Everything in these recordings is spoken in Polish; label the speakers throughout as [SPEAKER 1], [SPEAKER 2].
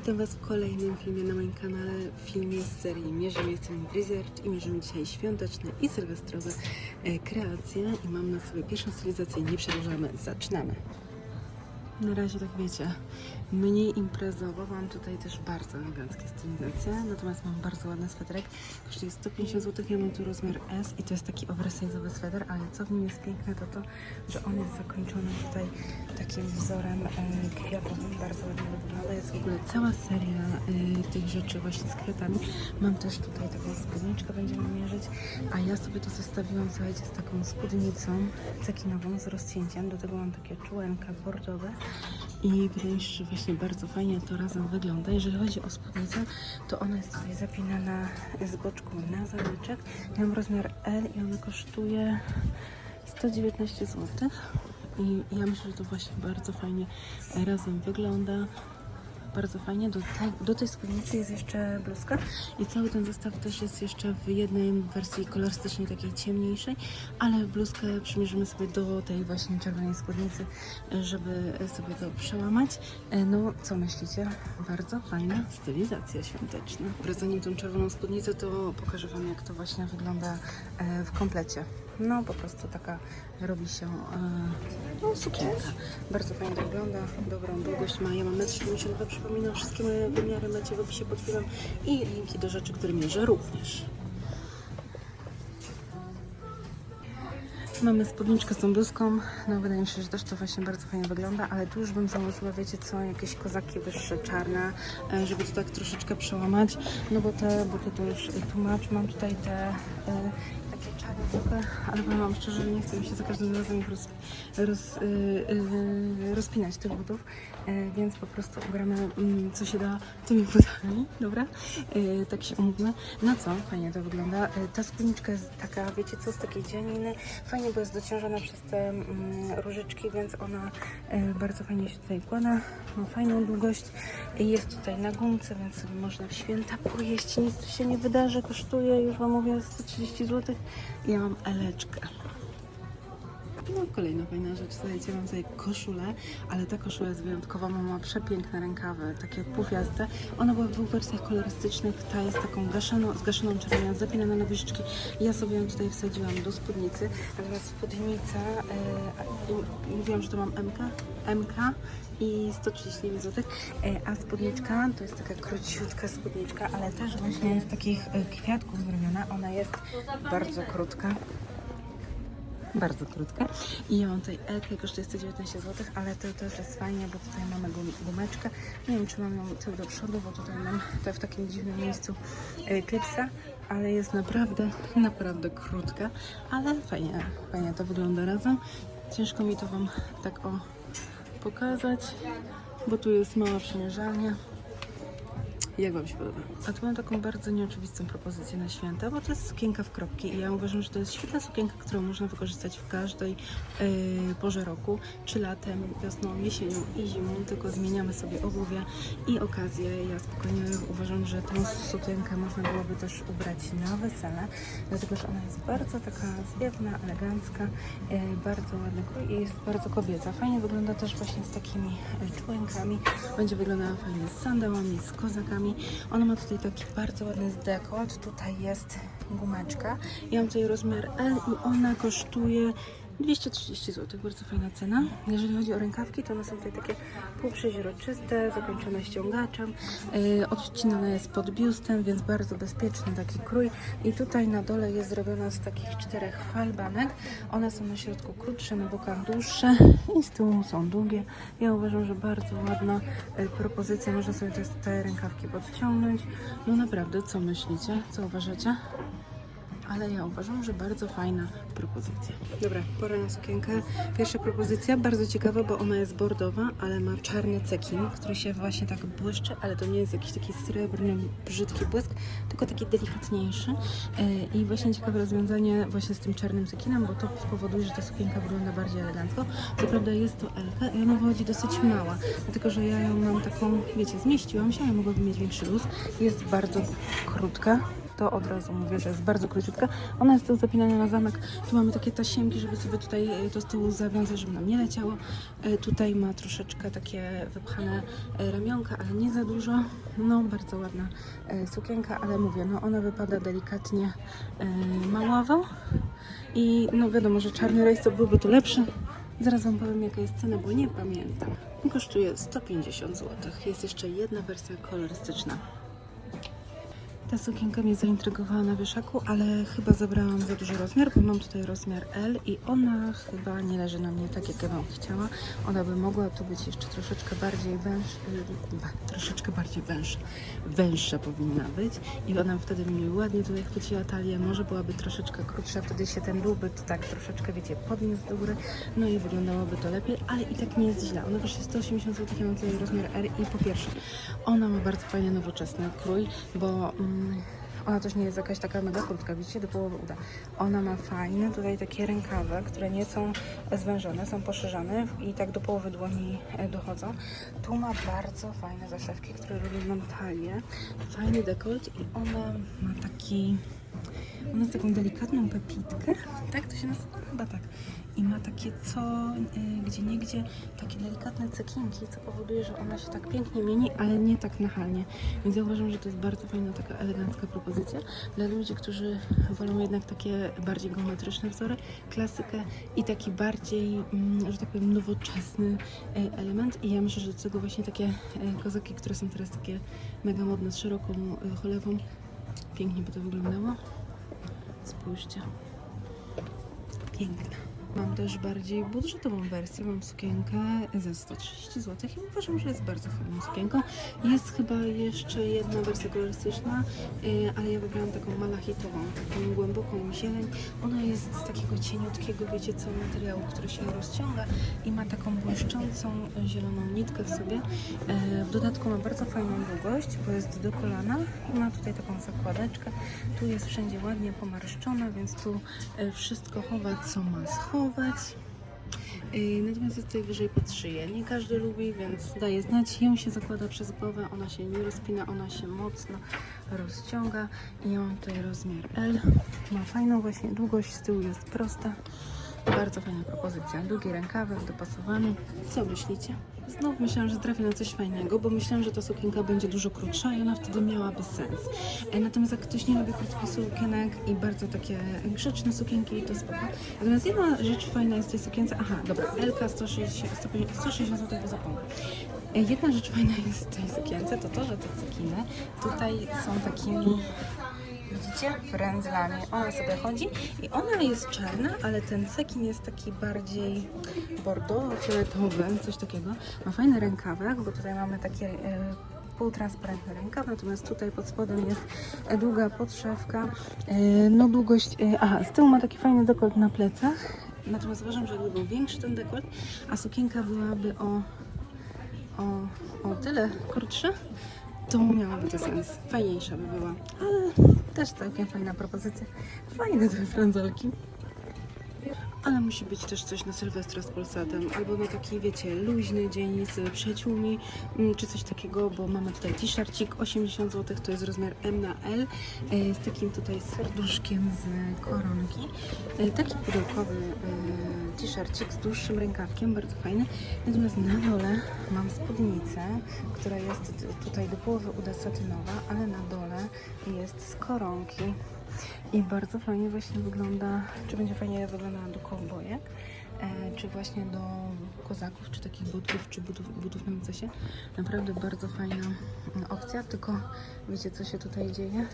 [SPEAKER 1] witam Was w kolejnym filmie na moim kanale, filmie z serii Mierzymy Jestem Research i mierzymy dzisiaj świąteczne i sylwestrowe e, kreacje. I mam na sobie pierwszą stylizację, nie przedłużamy, zaczynamy. Na razie tak wiecie, mniej imprezowo, mam tutaj też bardzo eleganckie stylizacje, natomiast mam bardzo ładny sweterek, kosztuje 150 zł, ja mam tu rozmiar S i to jest taki oversize'owy sweter, ale co w nim jest piękne to to, że on jest zakończony tutaj takim wzorem e, kwiatowym, bardzo ładnie wygląda, jest w ogóle cała seria e, tych rzeczy właśnie z kwiatami, mam też tutaj taką spódniczkę, będziemy mierzyć, a ja sobie to zestawiłam, słuchajcie, z taką spódnicą cekinową z rozcięciem, do tego mam takie czułenka bordowe i wydaje mi się, że właśnie bardzo fajnie to razem wygląda. Jeżeli chodzi o spódnicę, to ona jest tutaj zapinana z boczku na zameczek. Ja mam rozmiar L i ona kosztuje 119 zł. I ja myślę, że to właśnie bardzo fajnie razem wygląda. Bardzo fajnie. Do, tej- do tej spódnicy jest jeszcze bluzka i cały ten zestaw też jest jeszcze w jednej wersji kolorystycznej, takiej ciemniejszej, ale bluzkę przymierzymy sobie do tej właśnie czerwonej spódnicy, żeby sobie to przełamać. E, No, co myślicie? Bardzo fajna stylizacja świąteczna. Zanim tą czerwoną spódnicę, to pokażę Wam, jak to właśnie wygląda e, w komplecie. No, po prostu taka robi się e, no, sukienka. Bardzo fajnie to wygląda, dobrą długość ma. Ja mam 1,72 m, przypominam, wszystkie moje wymiary macie w opisie pod filmem i linki do rzeczy, które mierzę również. Mamy spódniczkę z tą bluzką, no wydaje mi się, że też to właśnie bardzo fajnie wygląda, ale tu już bym założyła, wiecie co, jakieś kozaki wyższe, czarne, e, żeby to tak troszeczkę przełamać, no bo te buty to już tłumacz, mam tutaj te e, takie buty, ale powiem wam szczerze, że nie chcę mi się za każdym razem ich roz, roz, y, y, rozpinać tych butów, e, więc po prostu ugramy mm, co się da tymi butami, dobra? E, tak się umówmy. No co, fajnie to wygląda. E, ta spódniczka jest taka, wiecie co, z takiej dzianiny, fajnie, bo jest dociążona przez te mm, różyczki, więc ona bardzo fajnie się tutaj wkłada, ma fajną długość i jest tutaj na gumce, więc sobie można w święta pojeść, nic tu się nie wydarzy, kosztuje, już Wam mówię, 130 zł i mam eleczkę. No, kolejna fajna rzecz, słuchajcie, mam tutaj koszulę, ale ta koszula jest wyjątkowa, ma, przepiękne rękawy, takie pufiaste. Ona była w dwóch wersjach kolorystycznych, ta jest taką gaszoną, zgaszoną czerwoną, zapinana na guziczki. Ja sobie ją tutaj wsadziłam do spódnicy, natomiast spódnica, e, mówiłam, że to mam MK, MK i 139 zł, e, a spódniczka to jest taka króciutka spódniczka, ale też właśnie z takich e, kwiatków zrobiona, ona jest bardzo krótka bardzo krótka. I ja mam tutaj Elkę, kosztuje 119 zł, ale to też jest fajnie, bo tutaj mamy gum- gumeczkę. Nie wiem, czy mam ją tył do przodu, bo tutaj mam to w takim dziwnym miejscu e, klipsa, ale jest naprawdę, naprawdę krótka, ale fajnie, fajnie to wygląda razem. Ciężko mi to Wam tak o pokazać, bo tu jest mała przymierzalnia. Jak Wam się podoba? A tu mam taką bardzo nieoczywistą propozycję na święta, bo to jest sukienka w kropki i ja uważam, że to jest świetna sukienka, którą można wykorzystać w każdej yy, porze roku, czy latem, wiosną, jesienią i zimą, tylko zmieniamy sobie obuwie i okazję. Ja spokojnie uważam, że tę sukienkę można byłoby też ubrać na wesele, dlatego że ona jest bardzo taka zwiewna, elegancka, yy, bardzo krój i jest bardzo kobieca. Fajnie wygląda też właśnie z takimi yy, członkami, będzie wyglądała fajnie z sandałami, z kozakami. Ona ma tutaj taki bardzo ładny dekolt. Tutaj jest gumeczka. Ja mam tutaj rozmiar L i ona kosztuje 230 zł, bardzo fajna cena. Jeżeli chodzi o rękawki, to one są tutaj takie półprzeźroczyste, zakończone ściągaczem. Yy, odcinane jest pod biustem, więc bardzo bezpieczny taki krój. I tutaj na dole jest zrobiona z takich czterech falbanek. One są na środku krótsze, na bokach dłuższe i z tyłu są długie. Ja uważam, że bardzo ładna e, propozycja. Można sobie te rękawki podciągnąć. No naprawdę, co myślicie? Co uważacie? ale ja uważam, że bardzo fajna propozycja. Dobra, pora na sukienkę. Pierwsza propozycja, bardzo ciekawa, bo ona jest bordowa, ale ma czarny cekin, który się właśnie tak błyszczy, ale to nie jest jakiś taki srebrny, brzydki błysk, tylko taki delikatniejszy. Yy, I właśnie ciekawe rozwiązanie właśnie z tym czarnym cekinem, bo to spowoduje, że ta sukienka wygląda bardziej elegancko. Co prawda jest to elka i ona wychodzi dosyć mała, dlatego że ja ją mam taką, wiecie, zmieściłam się, ja mogłabym mieć większy luz. Jest bardzo krótka, to od razu mówię, że jest bardzo króciutka. Ona jest tu zapinana na zamek. Tu mamy takie tasiemki, żeby sobie tutaj e, to z tyłu zawiązać, żeby nam nie leciało. E, Tutaj ma troszeczkę takie wypchane e, ramionka, ale nie za dużo. No, bardzo ładna sukienka, ale mówię, no ona wypada delikatnie małowo. I no wiadomo, że czarny rejs to byłby tu lepszy. Zaraz Wam powiem jaka jest cena, bo nie pamiętam. Kosztuje 150 zł. Jest jeszcze jedna wersja kolorystyczna. Ta sukienka mnie zaintrygowała na wieszaku, ale chyba zabrałam za duży rozmiar, bo mam tutaj rozmiar L i ona chyba nie leży na mnie tak, jak ja bym chciała. Ona by mogła tu być jeszcze troszeczkę bardziej węższa, troszeczkę bardziej węższa, węższa powinna być i ona wtedy mi ładnie tutaj chwyciła talię, może byłaby troszeczkę krótsza, wtedy się ten dół by tak troszeczkę, wiecie, podniósł do góry, no i wyglądałoby to lepiej, ale i tak nie jest źle. Ona kosztuje 180 zł, ja mam tutaj rozmiar R i po pierwsze, ona ma bardzo fajny, nowoczesny krój, bo mm, ona też nie jest jakaś taka mega krótka, widzicie, do połowy uda. Ona ma fajne tutaj takie rękawy, które nie są zwężone, są poszerzane i tak do połowy dłoni e, dochodzą. Tu ma bardzo fajne zaszewki, które robią nam talię. Fajny dekolt i ona ma taki... Ona jest taką delikatną pepitkę, tak to się nazywa? Chyba tak. I ma takie co, y, gdzie niegdzie, takie delikatne cekinki, co powoduje, że ona się tak pięknie mieni, ale nie tak nachalnie. Więc ja uważam, że to jest bardzo fajna, taka elegancka propozycja dla ludzi, którzy wolą jednak takie bardziej geometryczne wzory, klasykę i taki bardziej, mm, że tak powiem, nowoczesny y, element. I ja myślę, że do tego właśnie takie y, kozaki, które są teraz takie mega modne, z szeroką y, cholewą, pięknie by to wyglądało. Spójrzcie. Piękna. Mam też bardziej budżetową wersję. Mam sukienkę za 130 zł i uważam, że jest bardzo fajną sukienką. Jest chyba jeszcze jedna wersja kolorystyczna, yy, ale ja wybrałam taką malachitową, taką głęboką zieleń. Ona jest z takiego cieniutkiego, wiecie co, materiału, który się rozciąga i ma taką błyszczącą zieloną nitkę w sobie. Yy, w dodatku ma bardzo fajną długość, bo jest do kolana i ma tutaj taką zakładeczkę. Tu jest wszędzie ładnie pomarszczona, więc tu yy, wszystko chowa, co ma schować. Yy, Natomiast jest tutaj wyżej pod szyję. Nie każdy lubi, więc daje znać. Ją się zakłada przez głowę, ona się nie rozpina, ona się mocno rozciąga. I ja mam tutaj rozmiar L. Ma fajną właśnie długość, z tyłu jest prosta. Bardzo fajna propozycja. Długi rękawek dopasowany. Co myślicie? Znów myślałam, że trafię na coś fajnego, bo myślałam, że ta sukienka będzie dużo krótsza i ona wtedy miałaby sens. E, Natomiast jak ktoś nie lubi krótkich sukienek i bardzo takie grzeczne sukienki, to spoko. Natomiast jedna rzecz fajna jest w tej sukience. Aha, dobra, LK 160, 160 zł, bo zapomnę. Jedna rzecz fajna jest w tej sukience, to to, że te cekiny tutaj są takimi Widzicie? Frędzlami. Ona sobie chodzi i ona jest czarna, ale ten cekin jest taki bardziej bordowo-fioletowy, coś takiego. Ma fajny rękawek, bo tutaj mamy takie e, półtransparentny rękaw, natomiast tutaj pod spodem jest długa podszewka. E, no długość, e, aha, z tyłu ma taki fajny dekolt na plecach. Natomiast uważam, że jakby był większy ten dekolt, a sukienka byłaby o, o, o tyle krótsza, to miałaby to sens. Fajniejsza by była, ale też całkiem fajna propozycja. Fajne te frądzelki. Ale musi być też coś na Sylwestra z Polsatem, albo na taki, wiecie, luźny dzień z przyjaciółmi, mm, czy coś takiego, bo mamy tutaj t-shircik, 80 zł, to jest rozmiar M na L, e, z takim tutaj serduszkiem z koronki. E, Taki pudełkowy e, t-shircik z dłuższym rękawkiem, bardzo fajny. Natomiast na dole mam spódnicę, która jest tutaj do połowy uda satynowa, ale na dole jest z koronki. I bardzo fajnie właśnie wygląda, czy będzie fajnie wyglądała do kowbojek, czy właśnie do kozaków, czy takich butów, czy butów, butów na mycesie. Naprawdę bardzo fajna opcja, tylko wiecie co się tutaj dzieje?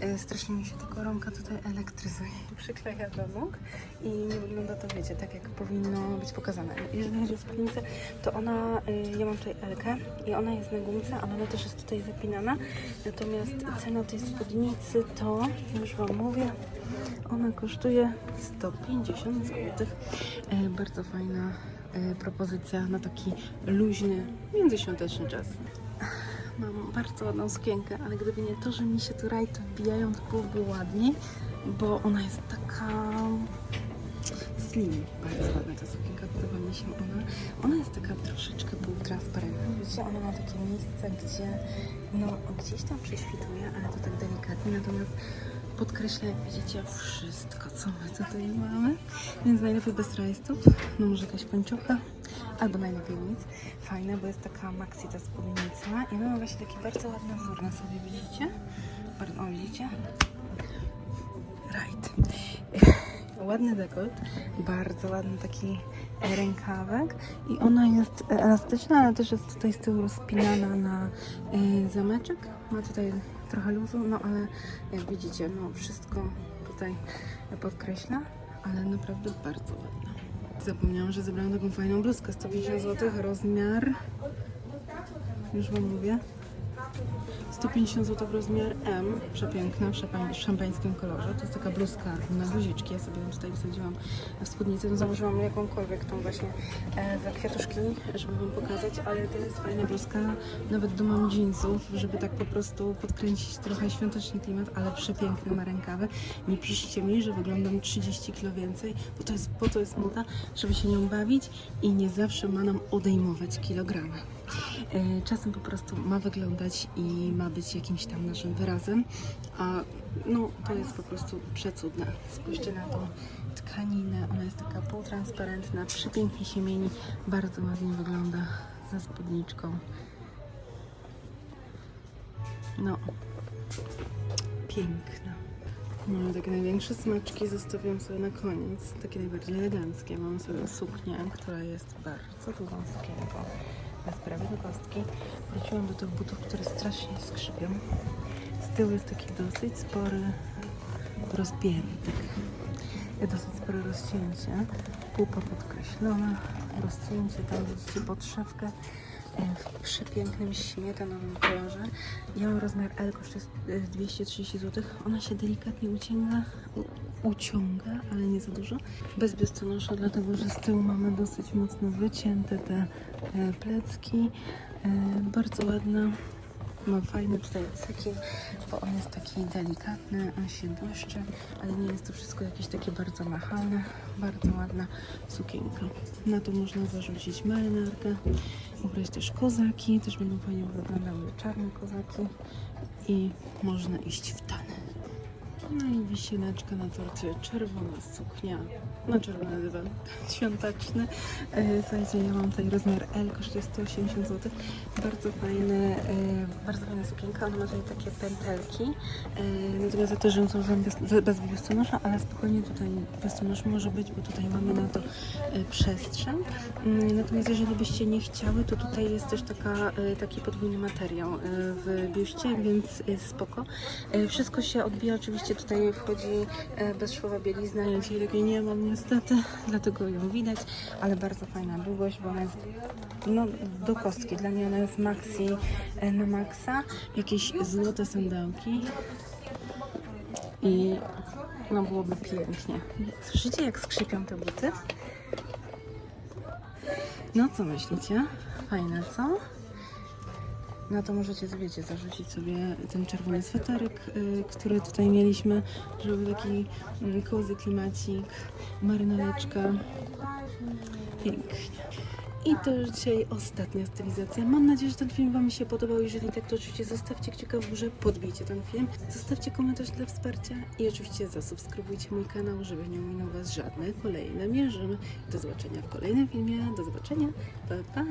[SPEAKER 1] E, strasznie mi się ta koronka tutaj elektryzuje i przykleja do nóg i nie wygląda to, wiecie, tak jak powinno być pokazane. Jeżeli chodzi o spódnicę, to ona, y, ja mam tutaj Elkę i ona jest na gumce, ale ona też jest tutaj zapinana. Natomiast cena tej spódnicy to, już Wam mówię, ona kosztuje 150 zł. E, bardzo fajna e, propozycja na taki luźny, międzyświąteczny czas. Mam bardzo ładną sukienkę, ale gdyby nie to, że mi się tu rajty wbijają, to byłoby ładniej, bo ona jest taka Slim. Bardzo ładna ta sukienka, podoba mi się ona. Ona jest taka troszeczkę półtransparentna. Wiecie, ona ma takie miejsce, gdzie no gdzieś tam prześwituje, ale to tak delikatnie, natomiast podkreśla, jak widzicie, wszystko, co my tutaj mamy. Więc najlepiej bez rajstop, no może jakaś pańczucha, albo najlepiej nic. Fajne, bo jest taka maxi ta spódnica i mamy właśnie taki bardzo ładny wzór na sobie, widzicie? O, widzicie? Right. Ładny dekolt, bardzo ładny taki rękawek i ona jest elastyczna, ale też jest tutaj z tyłu rozpinana na y, zameczek. Ma tutaj trochę luzu, no ale jak widzicie, no wszystko tutaj podkreśla, ale naprawdę bardzo ładna. Zapomniałam, że zebrałam taką fajną bluzkę, 150 zł, rozmiar, już Wam mówię, 150 zł rozmiar M, przepiękna, w szampań- w szampańskim kolorze. To jest taka bluzka na guziczki. Ja sobie ją tutaj wsadziłam w spódnicę. No, założyłam jakąkolwiek tą właśnie e, za kwiatuszki, żeby Wam pokazać, ale to jest fajna bluzka nawet do mam jeansów, żeby tak po prostu podkręcić trochę świąteczny klimat, ale przepiękne ma rękawy. Nie piszcie mi, że wyglądam 30 kg więcej, bo to jest, po to jest moda, żeby się nią bawić i nie zawsze ma nam odejmować kilogramy. E, Czasem po prostu ma wyglądać i ma być jakimś tam naszym wyrazem, a no to jest po prostu przecudne. Spójrzcie na tą tkaninę, ona jest taka półtransparentna, przepięknie się mieni, bardzo ładnie wygląda ze spódniczką. No, piękna. No, takie największe smaczki zostawiam sobie na koniec, takie najbardziej eleganckie. Mam sobie suknię, która jest bardzo długą bez prawie do kostki. Wróciłam do tych butów, które strasznie skrzypią. Z tyłu jest taki dosyć spory rozpiętek, dosyć spore rozcięcie, pupa podkreślona, rozcięcie, tam widzicie podszewkę e, w przepięknym śmietanowym kolorze. Ja mam rozmiar L, kosztuje e, 230 zł. Ona się delikatnie uciąga, u, uciąga, ale nie za dużo. Bez biustonosza, dlatego że z tyłu mamy dosyć mocno wycięte te e, plecki. E, bardzo ładna. Ma fajny tutaj bo on jest taki delikatny, on się błyszczy, ale nie jest to wszystko jakieś takie bardzo nachalne. Bardzo ładna sukienka. Na to można zarzucić marynarkę, ubrać też kozaki, też będą fajnie wyglądały czarne kozaki i można iść w tany. No i wisieneczka na torcie, czerwona suknia, na czerwony dywan świąteczny. E, Słuchajcie, ja mam tutaj rozmiar L, kosztuje 180 zł. Bardzo fajne, e, bardzo fajna sukienka, ona ma tutaj takie pętelki. E, Natomiast ja też ją założyłam bez, biustonosza, ale spokojnie tutaj biustonosz może być, bo tutaj mamy na to przestrzeń. Mm, Natomiast jeżeli byście nie chciały, to tutaj jest też taka, taki podwójny materiał w biuście, więc spoko. Wszystko się odbija, oczywiście tutaj wchodzi e, bezszwowa bielizna, ja dzisiaj takiej nie mam niestety, dlatego ją widać, ale bardzo fajna długość, bo ona jest no, do kostki, dla mnie ona jest maxi e, na maksa, jakieś złote sandałki i no byłoby pięknie. Słyszycie jak skrzypią te buty? No co myślicie? Fajne, co? No to możecie, wiecie, zarzucić sobie ten czerwony sweterek, y, który tutaj mieliśmy, żeby taki mm, cozy klimacik, marynareczka. Pięknie. I to już dzisiaj ostatnia stylizacja. Mam nadzieję, że ten film Wam się podobał. Jeżeli tak, to oczywiście zostawcie kciuka w górze, podbijcie ten film, zostawcie komentarz dla wsparcia i oczywiście zasubskrybujcie mój kanał, żeby nie ominął Was żadne kolejne mierzymy. Do zobaczenia w kolejnym filmie. Do zobaczenia. Pa, pa.